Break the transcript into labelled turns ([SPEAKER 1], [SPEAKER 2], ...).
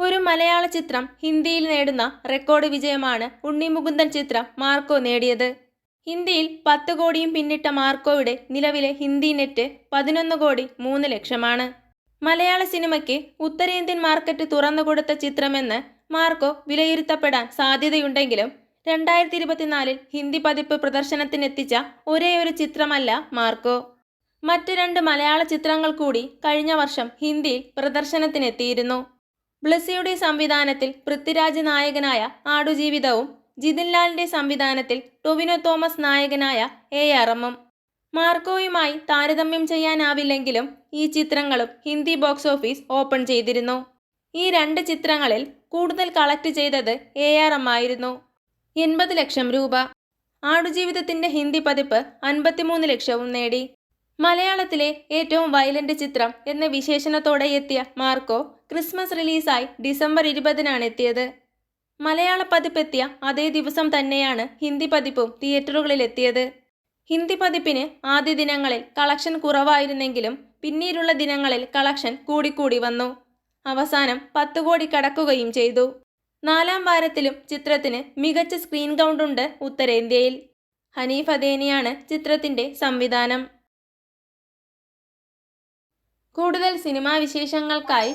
[SPEAKER 1] ഒരു മലയാള ചിത്രം ഹിന്ദിയിൽ നേടുന്ന റെക്കോർഡ് വിജയമാണ് ഉണ്ണി മുകുന്ദൻ ചിത്രം മാർക്കോ നേടിയത്. ഹിന്ദിയിൽ പത്ത് കോടിയും പിന്നിട്ട മാർക്കോയുടെ നിലവിലെ ഹിന്ദി നെറ്റ് പതിനൊന്ന് കോടി മൂന്ന് ലക്ഷമാണ്. മലയാള സിനിമയ്ക്ക് ഉത്തരേന്ത്യൻ മാർക്കറ്റ് തുറന്നുകൊടുത്ത ചിത്രമെന്ന് മാർക്കോ വിലയിരുത്തപ്പെടാൻ സാധ്യതയുണ്ടെങ്കിലും രണ്ടായിരത്തി ഇരുപത്തിനാലിൽ ഹിന്ദി പതിപ്പ് പ്രദർശനത്തിനെത്തിച്ച ഒരേ ഒരു ചിത്രമല്ല മാർക്കോ. മറ്റ് രണ്ട് മലയാള ചിത്രങ്ങൾ കൂടി കഴിഞ്ഞ വർഷം ഹിന്ദിയിൽ പ്രദർശനത്തിനെത്തിയിരുന്നു. ബ്ലസ്സിയുടെ സംവിധാനത്തിൽ പൃഥ്വിരാജ് നായകനായ ആടുജീവിതവും ജിതിൻലാലിന്റെ സംവിധാനത്തിൽ ടൊവിനോ തോമസ് നായകനായ എ അറമ്മും മാർക്കോയുമായി താരതമ്യം ചെയ്യാനാവില്ലെങ്കിലും ഈ ചിത്രങ്ങളും ഹിന്ദി ബോക്സ് ഓഫീസ് ഓപ്പൺ ചെയ്തിരുന്നു. ഈ രണ്ട് ചിത്രങ്ങളിൽ കൂടുതൽ കളക്ട് ചെയ്തത് എ ആർ എം ആയിരുന്നു. എൺപത് ലക്ഷം രൂപ. ആടുജീവിതത്തിന്റെ ഹിന്ദി പതിപ്പ് അൻപത്തിമൂന്ന് ലക്ഷവും നേടി. മലയാളത്തിലെ ഏറ്റവും വയലന്റ് ചിത്രം എന്ന വിശേഷണത്തോടെ എത്തിയ മാർക്കോ ക്രിസ്മസ് റിലീസായി ഡിസംബർ ഇരുപതിനാണ് എത്തിയത് മലയാള പതിപ്പെത്തിയ അതേ ദിവസം തന്നെയാണ് ഹിന്ദി പതിപ്പും തിയേറ്ററുകളിൽ എത്തിയത് ഹിന്ദി പതിപ്പിന് ആദ്യ ദിനങ്ങളിൽ കളക്ഷൻ കുറവായിരുന്നെങ്കിലും പിന്നീടുള്ള ദിനങ്ങളിൽ കളക്ഷൻ കൂടിക്കൂടി വന്നു. അവസാനം പത്ത് കോടി കടക്കുകയും ചെയ്തു. നാലാം വാരത്തിലും ചിത്രത്തിന് മികച്ച സ്ക്രീൻ കൗണ്ടുണ്ട് ഉത്തരേന്ത്യയിൽ. ഹനീഫ് അദേനിയാണ് ചിത്രത്തിന്റെ സംവിധാനം. കൂടുതൽ സിനിമാ വിശേഷങ്ങൾക്കായി